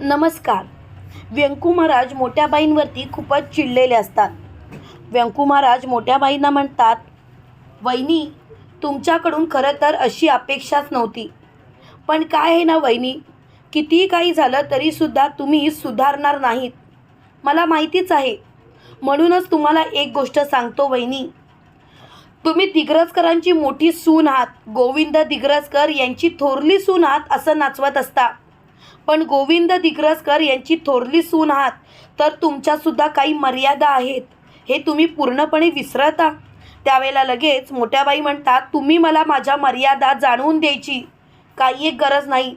नमस्कार. व्यंकू महाराज मोठ्या बाईंवरती खूपच चिडलेले असतात. व्यंकू महाराज मोठ्या बाईंना म्हणतात वहिनी तुमच्याकडून खरं तर अशी अपेक्षाच नव्हती. पण काय आहे ना वहिनी कितीही काही झालं तरीसुद्धा तुम्ही सुधारणार नाहीत. मला माहितीच आहे. म्हणूनच तुम्हाला एक गोष्ट सांगतो वहिनी. तुम्ही दिग्रजकरांची मोठी सून आहात. गोविंद दिग्रजकर यांची थोरली सून आहात असं नाचवत असता. पण गोविंद दिग्रजकर यांची थोरली सून आहात तर तुमच्यासुद्धा काही मर्यादा आहेत हे तुम्ही पूर्णपणे विसरता. त्यावेळेला लगेच मोठ्याबाई म्हणतात तुम्ही मला माझ्या मर्यादा जाणवून द्यायची काही एक गरज नाही.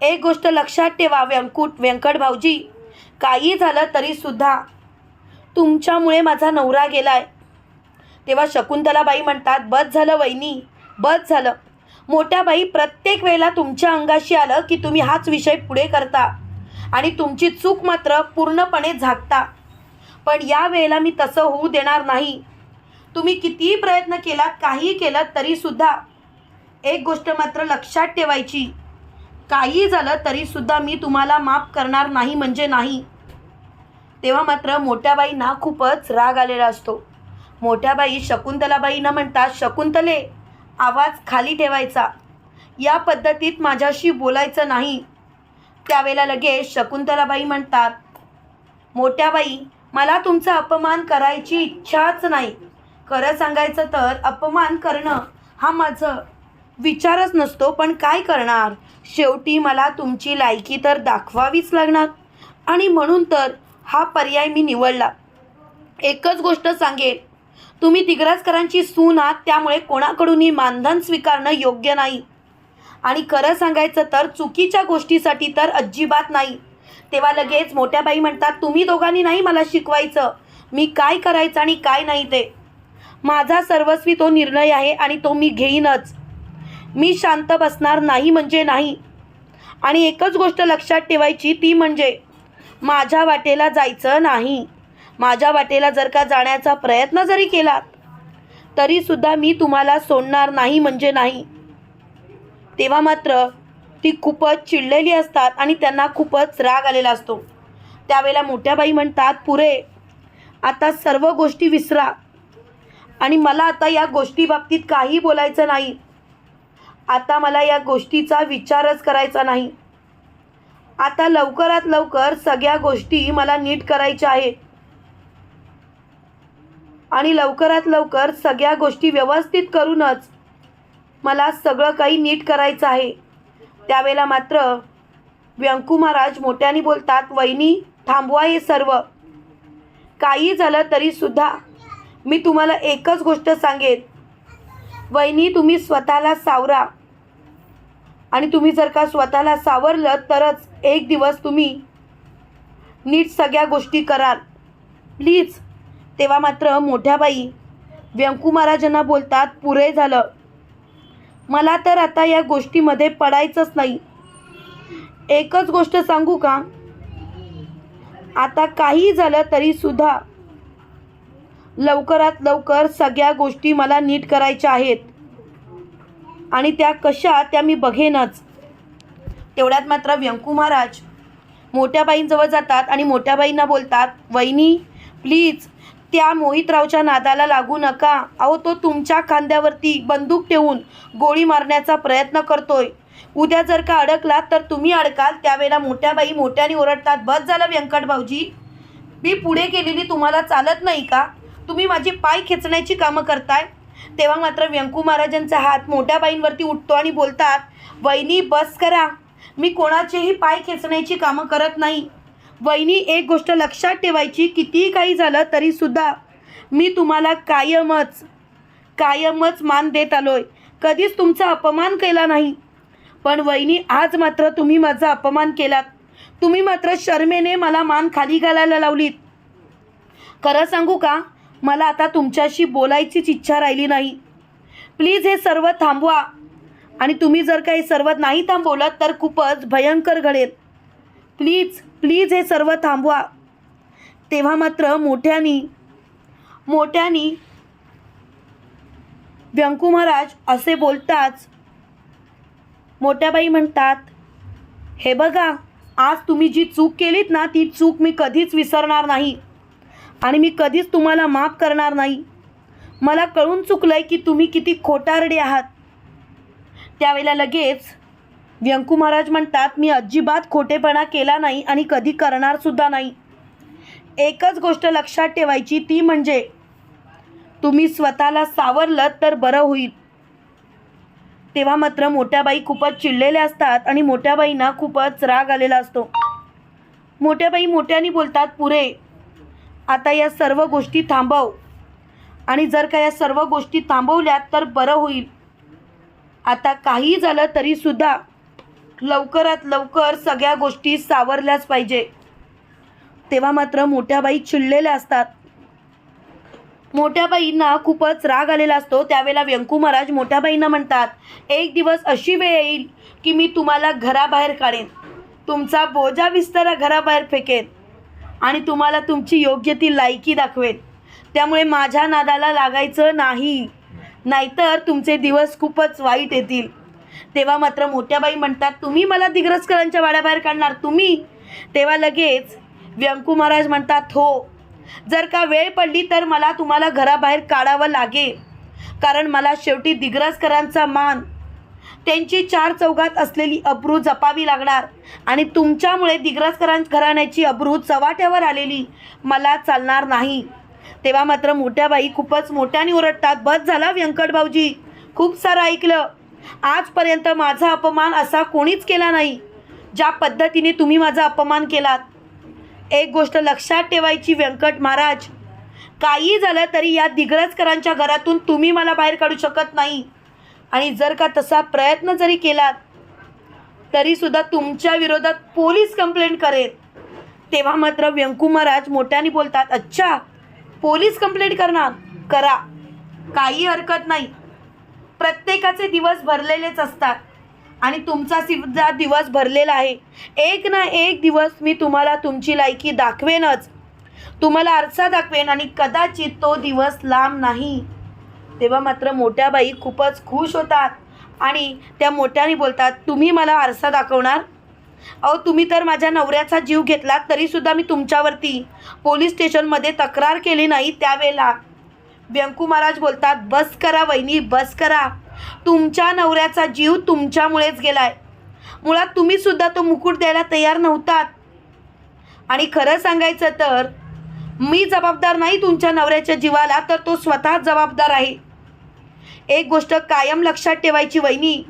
एक गोष्ट लक्षात ठेवा व्यंकुट व्यंकट भाऊजी. काही झालं तरीसुद्धा तुमच्यामुळे माझा नवरा गेलाय. तेव्हा शकुंतलाबाई म्हणतात बस झालं वहिनी बस झालं. मोठ्या बाई प्रत्येक वेळेला तुमच्या अंगाशी आलं की तुम्ही हाच विषय पुढे करता. आणि तुमची चूक मात्र पूर्णपणे झाकता. पण या वेळेला मी तसं होऊ देणार नाही. तुम्ही कितीही प्रयत्न केलात काहीही केलं तरीसुद्धा एक गोष्ट मात्र लक्षात ठेवायची. काही झालं तरीसुद्धा मी तुम्हाला माफ करणार नाही म्हणजे नाही. तेव्हा मात्र मोठ्याबाईंना खूपच राग आलेला असतो. मोठ्याबाई शकुंतलाबाई न म्हणता शकुंतले आवाज खाली ठेवायचा. या पद्धतीत माझ्याशी बोलायचं नाही. त्यावेळेला लगेच शकुंतलाबाई म्हणतात मोठ्याबाई मला तुमचा अपमान करायची इच्छाच नाही. खरं सांगायचं तर अपमान करणं हा माझं विचारच नसतो पण काय करणार? शेवटी मला तुमची लायकी तर दाखवावीच लागणार. आणि म्हणून तर हा पर्याय मी निवडला. एकच गोष्ट सांगेन. तुम्ही दिग्रजकरांची सून आहात त्यामुळे कोणाकडूनही मानधन स्वीकारणं योग्य नाही. आणि खरं सांगायचं तर चुकीच्या गोष्टीसाठी तर अजिबात नाही. तेव्हा लगेच मोठ्या बाई म्हणतात तुम्ही दोघांनी नाही मला शिकवायचं. मी काय करायचं आणि काय नाही ते? माझा सर्वस्वी तो निर्णय आहे आणि तो मी घेईनच. मी शांत बसणार नाही म्हणजे नाही. आणि एकच गोष्ट लक्षात ठेवायची ती म्हणजे माझ्या वाटेला जायचं नाही. माझ्या वाटेला जर का जाण्याचा प्रयत्न जरी केलात तरीसुद्धा मी तुम्हाला सोडणार नाही म्हणजे नाही. तेव्हा मात्र ती खूपच चिडलेली असतात आणि त्यांना खूपच राग आलेला असतो. त्यावेळेला मोठ्या बाई म्हणतात पुरे आता सर्व गोष्टी विसरा. आणि मला आता या गोष्टीबाबतीत काही बोलायचं नाही. आता मला या गोष्टीचा विचारच करायचा नाही. आता लवकरात लवकर सगळ्या गोष्टी मला नीट करायच्या आहेत. आणि लवकरात लवकर सगळ्या गोष्टी व्यवस्थित करूनच मला सगळं काही नीट करायचं आहे. त्यावेळेला मात्र व्यंकू महाराज मोठ्याने बोलतात वहिनी थांबवा हे सर्व. काही झालं तरीसुद्धा मी तुम्हाला एकच गोष्ट सांगेन. वहिनी तुम्ही स्वतःला सावरा. आणि तुम्ही जर का स्वतःला सावरलं तरच एक दिवस तुम्ही नीट सगळ्या गोष्टी कराल. प्लीज तेव्हा मात्र मोठ्या बाई व्यंकू महाराजांना बोलतात पुरे झालं. मला तर आता या गोष्टीमध्ये पडायचंच नाही. एकच गोष्ट सांगू का? आता काही झालं तरी सुद्धा लवकरात लवकर सगळ्या गोष्टी मला नीट करायच्या आहेत. आणि त्या कशा त्या मी बघेनच. तेवढ्यात मात्र व्यंकू महाराज मोठ्या बाईंजवळ जातात आणि मोठ्या बाईंना बोलतात वहिनी प्लीज त्या मोहितरावच्या नादाला लागू नका. अहो तो तुमच्या खांद्यावरती बंदूक ठेवून गोळी मारण्याचा प्रयत्न करतोय. उद्या जर का अडकलात तर तुम्ही अडकाल. त्यावेळेला मोठ्या बाई मोठ्याने ओरडतात बस झालं व्यंकट भाऊजी. मी पुढे गेलेली तुम्हाला चालत नाही का? तुम्ही माझे पाय खेचण्याची कामं करताय. तेव्हा मात्र व्यंकू महाराजांचा हात मोठ्या बाईंवरती उठतो आणि बोलतात वहिनी बस करा. मी कोणाचेही पाय खेचण्याची कामं करत नाही. वहिनी एक गोष्ट लक्षात ठेवायची कितीही काही झालं तरीसुद्धा मी तुम्हाला कायमच कायमच मान देत आलोय. कधीच तुमचा अपमान केला नाही. पण वहिनी आज मात्र तुम्ही माझा अपमान केलात. तुम्ही मात्र शर्मेने मला मान खाली घालायला लावलीत. खरं सांगू का? मला आता तुमच्याशी बोलायचीच इच्छा राहिली नाही. प्लीज हे सर्व थांबवा. आणि तुम्ही जर काही सर्व नाही थांबवलं तर खूपच भयंकर घडेल. प्लीज प्लीज हे सर्व थांबवा. तेव्हा मात्र मोठ्यानी मोठ्यानी व्यंकू महाराज असे बोलताच मोठ्याबाई म्हणतात हे बघा आज तुम्ही जी चूक केलीत ना ती चूक मी कधीच विसरणार नाही. आणि मी कधीच तुम्हाला माफ करणार नाही. मला कळून चुकलं आहे की तुम्ही किती खोटारडे आहात. त्यावेळेला लगेच व्यंकू महाराज म्हणतात मी अजिबात खोटेपणा केला नाही आणि कधी करणारसुद्धा नाही. एकच गोष्ट लक्षात ठेवायची ती म्हणजे तुम्ही स्वतःला सावरलं तर बरं होईल. तेव्हा मात्र मोठ्या बाई खूपच चिडलेल्या असतात आणि मोठ्याबाईंना खूपच राग आलेला असतो. मोठ्या बाई मोठ्याने बोलतात पुरे आता या सर्व गोष्टी थांबव आणि जर का या सर्व गोष्टी थांबवल्यात तर बरं होईल. आता काही झालं तरीसुद्धा लवकरात लवकर सगळ्या गोष्टी सावरल्याच पाहिजे. तेव्हा मात्र मोठ्या बाई चिडलेल्या असतात. मोठ्या बाईंना खूपच राग आलेला असतो. त्यावेळेला व्यंकू महाराज मोठ्या बाईंना म्हणतात एक दिवस अशी वेळ येईल की मी तुम्हाला घराबाहेर काढेन. तुमचा बोजा विस्तारा घराबाहेर फेकेन आणि तुम्हाला तुमची योग्य ती लायकी दाखवेन. त्यामुळे माझ्या नादाला लागायचं नाही. नाहीतर तुमचे दिवस खूपच वाईट येतील. तेव्हा मात्र मोठ्याबाई म्हणतात तुम्ही मला दिग्रजकरांच्या वाड्याबाहेर काढणार तुम्ही? तेव्हा लगेच व्यंकू महाराज म्हणतात हो जर का वेळ पडली तर मला तुम्हाला घराबाहेर काढावं लागेल कारण मला शेवटी दिग्रजकरांचा मान त्यांची चार चौघात असलेली अब्रू जपावी लागणार आणि तुमच्यामुळे दिग्रसकरां घराण्याची अब्रू चव्हाट्यावर आलेली मला चालणार नाही. तेव्हा मात्र मोठ्या बाई खूपच मोठ्याने ओरडतात बस झाला व्यंकट भाऊजी खूप सारं ऐकलं. आजपर्यंत माझा अपमान असा कोणीच केला नाही ज्या पद्धतीने तुम्ही माझा अपमान केलात. एक गोष्ट लक्षात ठेवायची व्यंकट महाराज. काही झालं तरी या दिग्रजकरांच्या घरातून तुम्ही मला बाहेर काढू शकत नाही. आणि जर का तसा प्रयत्न जरी केलात तरीसुद्धा तुमच्या विरोधात पोलीस कंप्लेंट करेल. तेव्हा मात्र व्यंकू महाराज मोठ्याने बोलतात अच्छा पोलीस कंप्लेंट करणार. करा. काही हरकत नाही. प्रत्येकाचे दिवस भरलेलेच असतात. आणि तुमचा सुद्धा दिवस भरलेला आहे. एक ना एक दिवस मी तुम्हाला तुमची लायकी दाखवेनच. तुम्हाला आरसा दाखवेन आणि कदाचित तो दिवस लांब नाही. तेव्हा मात्र मोठ्या बाई खूपच खुश होतात. आणि त्या मोठ्याने बोलतात तुम्ही मला आरसा दाखवणार? अहो तुम्ही तर माझ्या नवऱ्याचा जीव घेतला तरीसुद्धा मी तुमच्यावरती पोलीस स्टेशनमध्ये तक्रार केली नाही त्यावेळेला. व्यंकू महाराज बोलतात बस करा वहिनी बस करा. तुमच्या नवऱ्याचा जीव तुमच्यामुळेच गेलाय. मुळात तुम्ही सुद्धा तो मुकुट द्यायला तयार नव्हतात. आणि खरं सांगायचं तर मी जबाबदार नाही तुमच्या नवऱ्याच्या जीवाला तर तो स्वतः जबाबदार आहे. एक गोष्ट कायम लक्षात ठेवायची वहिनी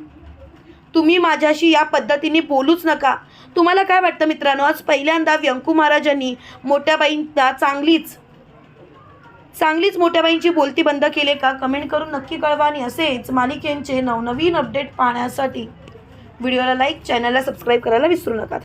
तुम्ही माझ्याशी या पद्धतीने बोलूच नका. तुम्हाला काय वाटतं मित्रांनो आज पहिल्यांदा व्यंकू महाराजांनी मोठ्या बाईंना चांगलीच चांगलीच मोठ्या बाईंची बोलती बंद केले का? कमेंट करून नक्की कळवा आणि असेच मालिकेंचे नवनवीन अपडेट पाहण्यासाठी. व्हिडिओला लाईक चॅनलला सबस्क्राईब करायला विसरू नका.